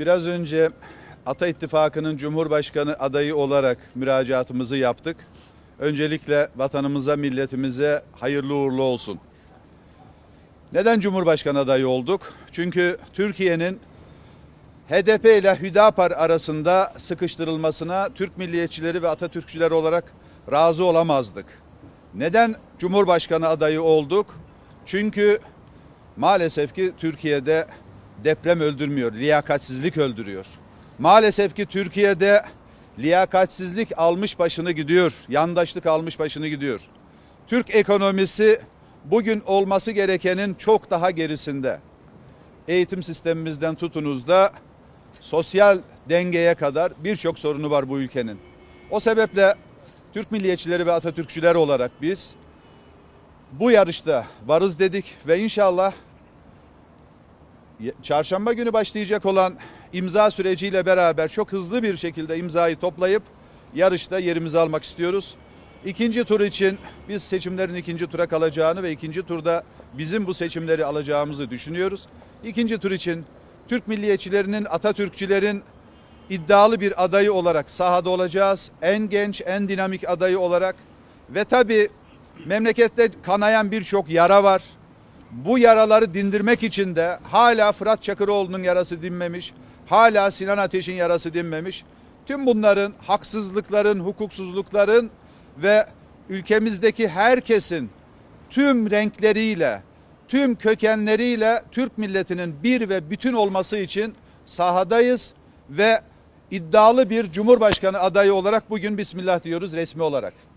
Biraz önce Ata İttifakı'nın Cumhurbaşkanı adayı olarak müracaatımızı yaptık. Öncelikle vatanımıza, milletimize hayırlı uğurlu olsun. Neden Cumhurbaşkanı adayı olduk? Çünkü Türkiye'nin HDP ile Hüdapar arasında sıkıştırılmasına Türk milliyetçileri ve Atatürkçüler olarak razı olamazdık. Neden Cumhurbaşkanı adayı olduk? Çünkü maalesef ki Türkiye'de deprem öldürmüyor, liyakatsizlik öldürüyor. Maalesef ki Türkiye'de liyakatsizlik almış başını gidiyor, yandaşlık almış başını gidiyor. Türk ekonomisi bugün olması gerekenin çok daha gerisinde. Eğitim sistemimizden tutunuz da sosyal dengeye kadar birçok sorunu var bu ülkenin. O sebeple Türk milliyetçileri ve Atatürkçüler olarak biz bu yarışta varız dedik ve inşallah çarşamba günü başlayacak olan imza süreciyle beraber çok hızlı bir şekilde imzayı toplayıp yarışta yerimizi almak istiyoruz. İkinci tur için biz seçimlerin ikinci tura kalacağını ve ikinci turda bizim bu seçimleri alacağımızı düşünüyoruz. İkinci tur için Türk milliyetçilerinin, Atatürkçülerin iddialı bir adayı olarak sahada olacağız. En genç, en dinamik adayı olarak ve tabii memlekette kanayan birçok yara var. Bu yaraları dindirmek için de hala Fırat Çakıroğlu'nun yarası dinmemiş, hala Sinan Ateş'in yarası dinmemiş. Tüm bunların haksızlıkların, hukuksuzlukların ve ülkemizdeki herkesin tüm renkleriyle, tüm kökenleriyle Türk milletinin bir ve bütün olması için sahadayız ve iddialı bir Cumhurbaşkanı adayı olarak bugün Bismillah diyoruz resmi olarak.